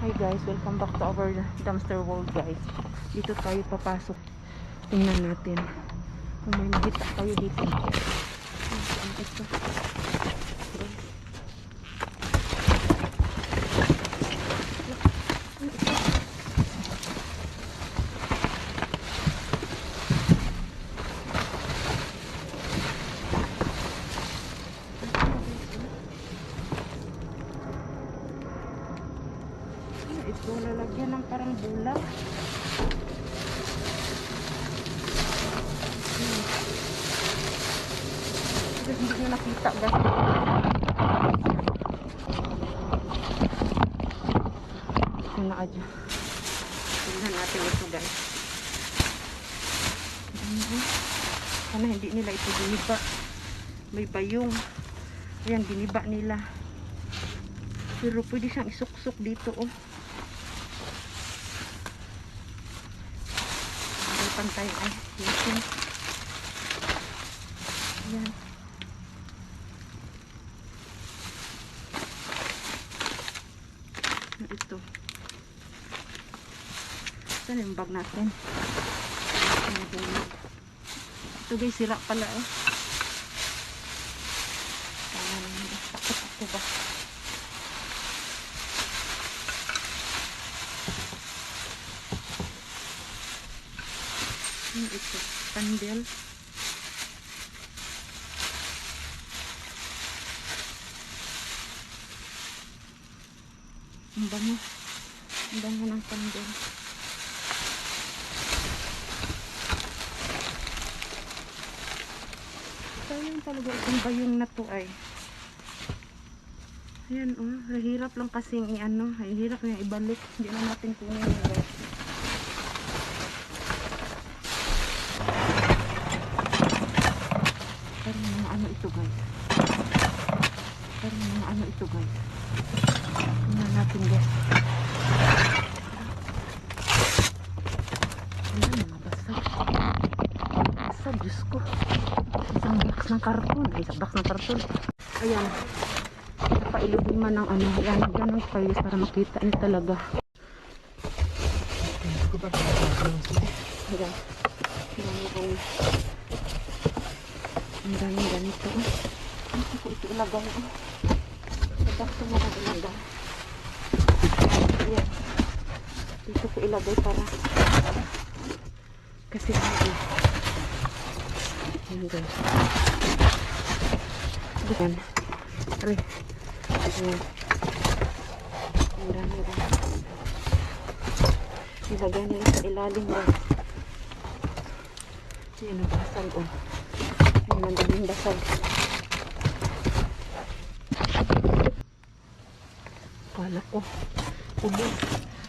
Hi guys, welcome back to our dumpster world guys. Dito tayo papasok. Tingnan natin. Kung may makita tayo dito. Ito? Guys. Ano ito? Lalagyan ng parang bulak. Hmm. Hindi ko nakita guys. Ito na adyo. Tingnan natin ito guys. Sana hindi nila ito giniba. May bayong. Ayan, giniba nila. Pero pwede siyang isuksok dito oh. May pantay ay. Listen. Ayan. Ano ito? Saan yung bag natin? Ito guys, sira pala eh. Um, takot ako ba? Ano ito? Candle. Ang bango. Ang bango ng candle. Sayang talaga itong bayong na to ay. Ayan oh, hirap lang kasing i-ano, hirap na ibalik. Hindi na natin kunin yung guys. Parang mga ano ito guys. Parang mga ano ito guys. Tingnan natin guys. Ayan mga basag. Basag, Diyos ko. Isang box ng karton. Ay, isang box ng karton. Ayan. Napailugin man ng ano. Yan, ganun kayo para makita niyo talaga. Ayan. Dami ang dami ganito. Dito ko ito ilagay. oh. Sa box ko ilagay. Ayan. Dito ko ilagay para kasi ano Ayan guys. Ayan. Aray. Ayan. Ang dami rin. Ilagay nila sa ilalim guys. Ayan ang basag oh. Ayan ang daming basag. Kala ko. Ubi.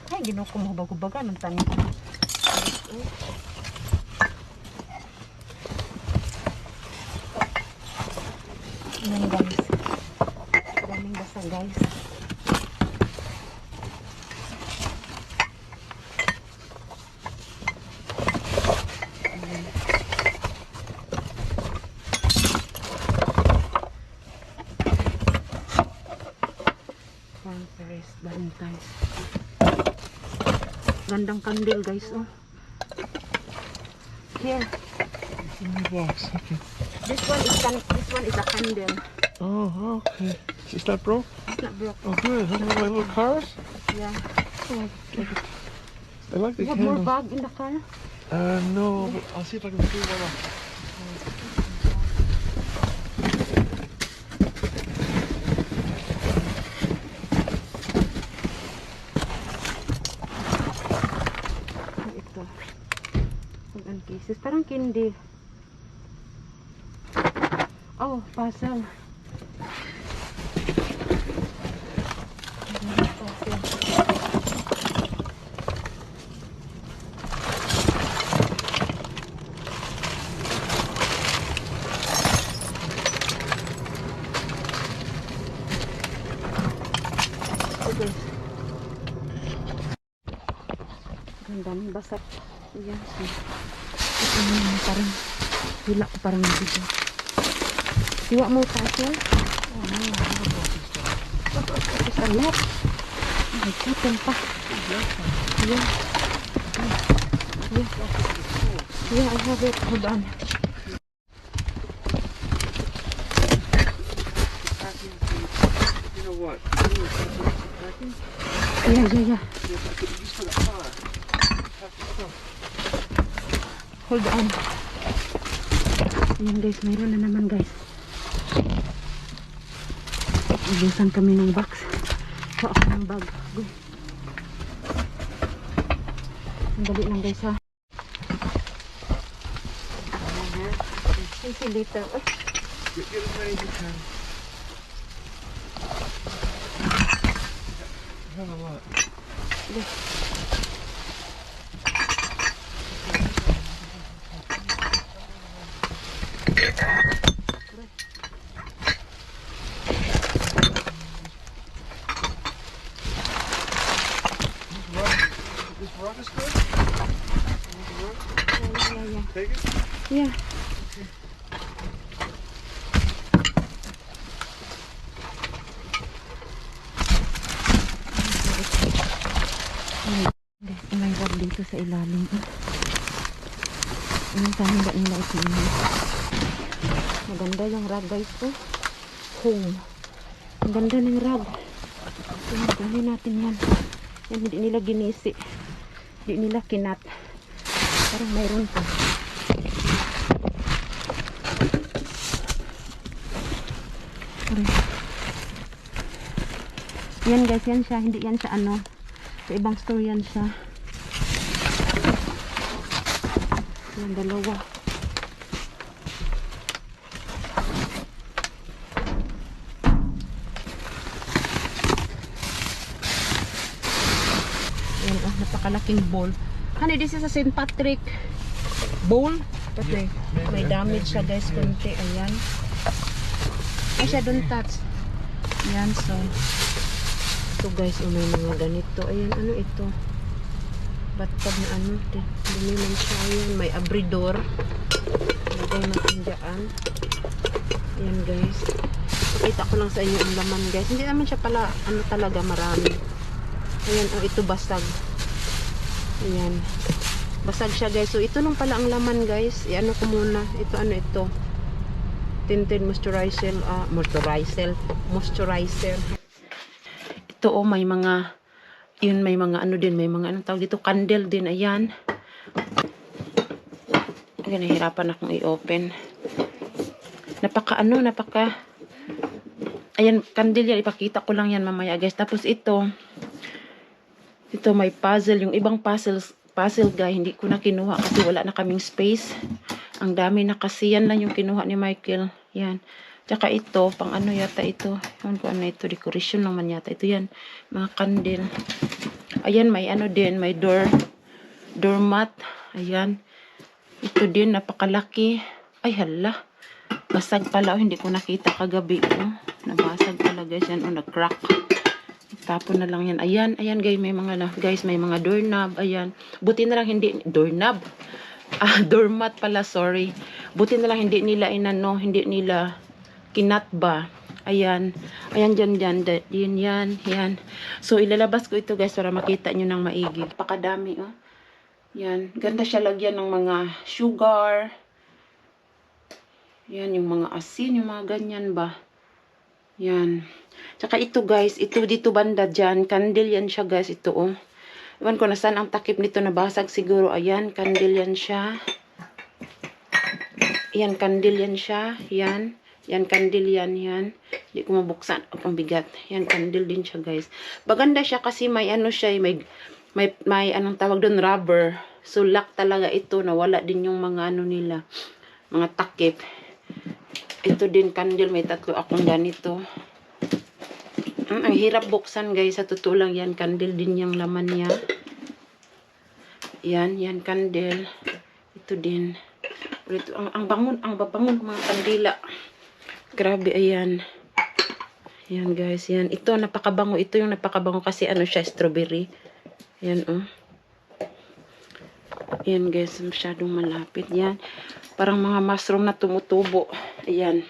Ay, ginawa ko mabago-baga ng tanim. Ay, Ayan guys. Basa guys. Gandang candle guys oh. Here. Okay. This one is can this one is a candle. Oh, okay. Is that broke? It's not broke. Oh, good. Look at my little cars. Yeah. Oh, I like the You have more candle. bag in the car? Uh, no, but I'll see if I can see one up. Ano ito? Food and cases. Parang candy. Oh, puzzle. Ayan, puzzle. Ito guys. Ang daming basag. Ayan. So, ito na yun. Parang hila ko parang nabigyan. Hiwa mo pa siya. Oh, no. It's a lot. may cotton pa. Yeah. Yeah. Yeah, I have it. Hold on. You know what? Yeah, yeah, yeah. Hold on. Ayan guys, mayroon na naman guys. Ubusan kami ng box. Kuha ako ng bag. Go. Ang dali lang guys ha. See you later. Get as many as you can. I have a lot. This rock, this rock is good. You want the rock? yeah, yeah, Take it. Yeah. May rag dito sa ilalim. ah. Ano sana ba nila ito Maganda yung rag guys ko. Home. Ang ganda ng. Yan, kunin natin yan. Yan, hindi nila ginisi. Hindi nila kinat. Parang mayroon pa. Aray. Yan guys, yan siya. Hindi yan siya ano. Sa ibang store yan siya. Yan, dalawa. Yan, oh, napakalaking bowl. Honey, this is a St. Patrick bowl. Pati, may damage siya guys, konti. Ayan. Ay, siya don't touch. Yan, so. Ito guys, oh, may mga ganito. Ayan, ano ito? Bathtub na ano. Luminan siya. Ayan, may abridor. Lagay natin dyan. Ayan guys. Pakita ko lang sa inyo ang laman guys. Hindi naman siya pala, ano talaga, marami. Ayan, oh, ito basag. Ayan. Basag siya guys. So, ito lang pala ang laman guys. I-ano ko muna. Ito, ano ito? Tinted moisturizer. ah moisturizer. Moisturizer. Ito, oh, may mga, yun, may mga ano din. May mga, anong tawag dito? Candle din. Ayan. Ayan, nahirapan akong i-open. Napaka, ano, napaka, ayan, candle yan. Ipakita ko lang yan mamaya guys. Tapos ito, ito may puzzle. Yung ibang puzzles, puzzle guy, hindi ko na kinuha kasi wala na kaming space. Ang dami na kasi. Yan lang yung kinuha ni Michael. Yan. Tsaka ito, pang ano yata ito. Ewan ko ano ito. Decoration naman yata. Ito yan. Mga candle. Ayan, may ano din. May door. Doormat. Ayan. Ito din, napakalaki. Ay, hala. Basag pala. Oh, hindi ko nakita kagabi. Oh. Nabasag pala guys. Yan. Oh, nag-crack. Tapon na lang yan. Ayan, ayan guys, may mga na, guys, may mga doorknob. Ayan. Buti na lang hindi doorknob. Ah, doormat pala, sorry. Buti na lang hindi nila inano, hindi nila kinat ba. Ayan. Ayan dyan, dyan. Yan, yan, yan. So, ilalabas ko ito guys para makita nyo ng maigi. Pakadami, oh. Yan. Ganda siya lagyan ng mga sugar. Yan, yung mga asin, yung mga ganyan ba. Yan. Tsaka ito guys, ito dito banda dyan. Candle yan siya guys, ito oh. Iwan ko na saan ang takip nito nabasag siguro. Ayan, candle yan siya. Yan, candle yan siya. Yan. Yan, candle yan, yan. Hindi ko mabuksan. Oh, ang bigat. Yan, candle din siya guys. Maganda siya kasi may ano siya, eh, may, may, may anong tawag doon, rubber. So, lock talaga ito. Nawala din yung mga ano nila. Mga takip. Ito din, candle. May tatlo akong ganito. Mm, ang hirap buksan guys. Sa totoo lang yan. Candle din yung laman niya. Yan, yan candle. Ito din. Ito, ang, ang bangon, ang babangon mga kandila. Grabe, ayan. Yan guys, yan. Ito, napakabango. Ito yung napakabango kasi ano siya, strawberry. Yan, oh. Yan guys, masyadong malapit. Yan. Parang mga mushroom na tumutubo. Ayan.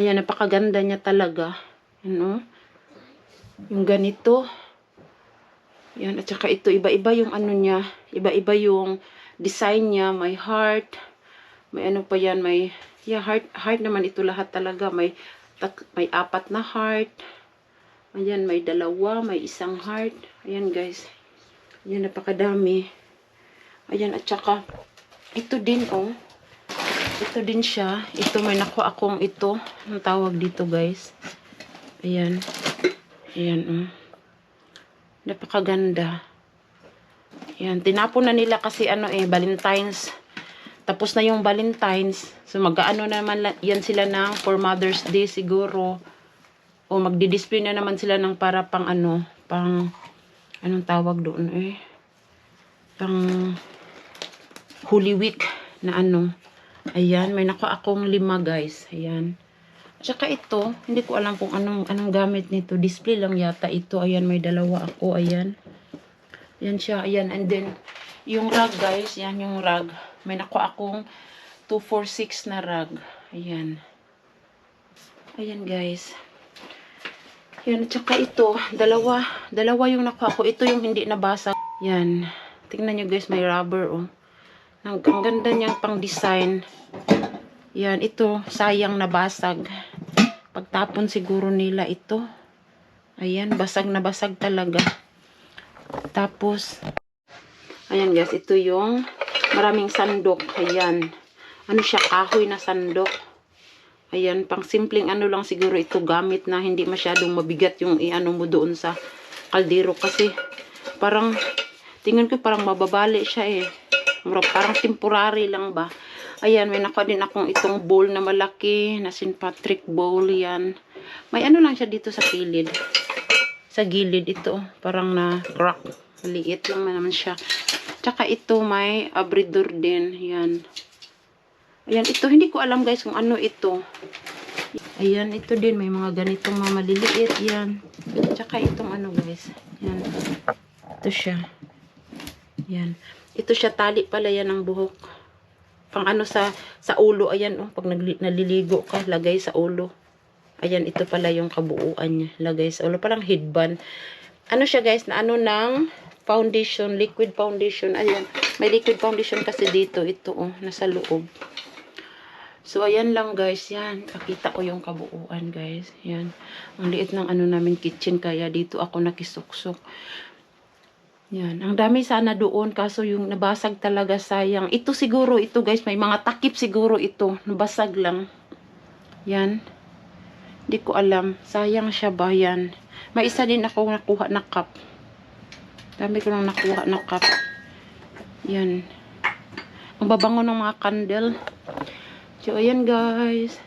Ayan, napakaganda niya talaga. Yan, oh. Yung ganito. Yan, at saka ito, iba-iba yung ano niya. Iba-iba yung design niya. May heart. May ano pa yan, may, yeah, heart, heart naman ito lahat talaga. May, tat, may apat na heart. Ayan, may dalawa, may isang heart. Ayan, guys. Ayan, napakadami. Ayan, at saka, ito din, oh. Ito din siya. Ito, may nakuha akong ito. Ang tawag dito, guys. Ayan. Ayan, oh. Napakaganda. Ayan, tinapon na nila kasi ano eh, Valentine's. Tapos na yung Valentine's. So, mag-ano naman yan sila ng for Mother's Day siguro. O magdi-display na naman sila ng para pang ano, pang, anong tawag doon eh. Pang Holy Week na ano. Ayan, may nakuha akong lima guys. Ayan. Tsaka ito, hindi ko alam kung anong, anong gamit nito. Display lang yata ito. Ayan, may dalawa ako. Ayan. Ayan siya. Ayan. And then, yung rag guys. Yan yung rag. May nakuha akong 246 na rag. Ayan. Ayan guys. Ayan. At saka ito, dalawa. Dalawa yung nakuha ko. Ito yung hindi nabasa. Yan. Tingnan nyo guys, may rubber oh. Ang, ang ganda niyang pang design. Yan, ito, sayang nabasag. Pagtapon siguro nila ito. Ayan, basag na basag talaga. Tapos, ayan guys, ito yung maraming sandok. Ayan. Ano siya, kahoy na sandok. Ayan, pang simpleng ano lang siguro ito gamit na hindi masyadong mabigat yung iano mo doon sa kaldero kasi parang tingin ko parang mababali siya eh. Parang temporary lang ba. Ayan, may nakuha din akong itong bowl na malaki, na St. Patrick bowl yan. May ano lang siya dito sa kilid. Sa gilid ito, parang na crack. Maliit lang naman siya. Tsaka ito may abridor din, yan. Ayan, ito hindi ko alam guys kung ano ito. Ayan, ito din may mga ganitong mga maliliit yan. Tsaka itong ano guys. Yan. Ito siya. Yan. Ito siya tali pala yan ng buhok. Pang ano sa sa ulo ayan oh pag naliligo ka lagay sa ulo. Ayan ito pala yung kabuuan niya. Lagay sa ulo parang headband. Ano siya guys na ano ng foundation, liquid foundation. Ayan, may liquid foundation kasi dito ito oh nasa loob. So, ayan lang guys. Yan. Pakita ko yung kabuuan guys. Yan. Ang liit ng ano namin kitchen. Kaya dito ako nakisuksok. Yan. Ang dami sana doon. Kaso yung nabasag talaga sayang. Ito siguro ito guys. May mga takip siguro ito. Nabasag lang. Yan. Hindi ko alam. Sayang siya ba yan. May isa din ako nakuha na cup. Dami ko nang nakuha na cup. Yan. Ang babango ng mga candle. So, ayan guys.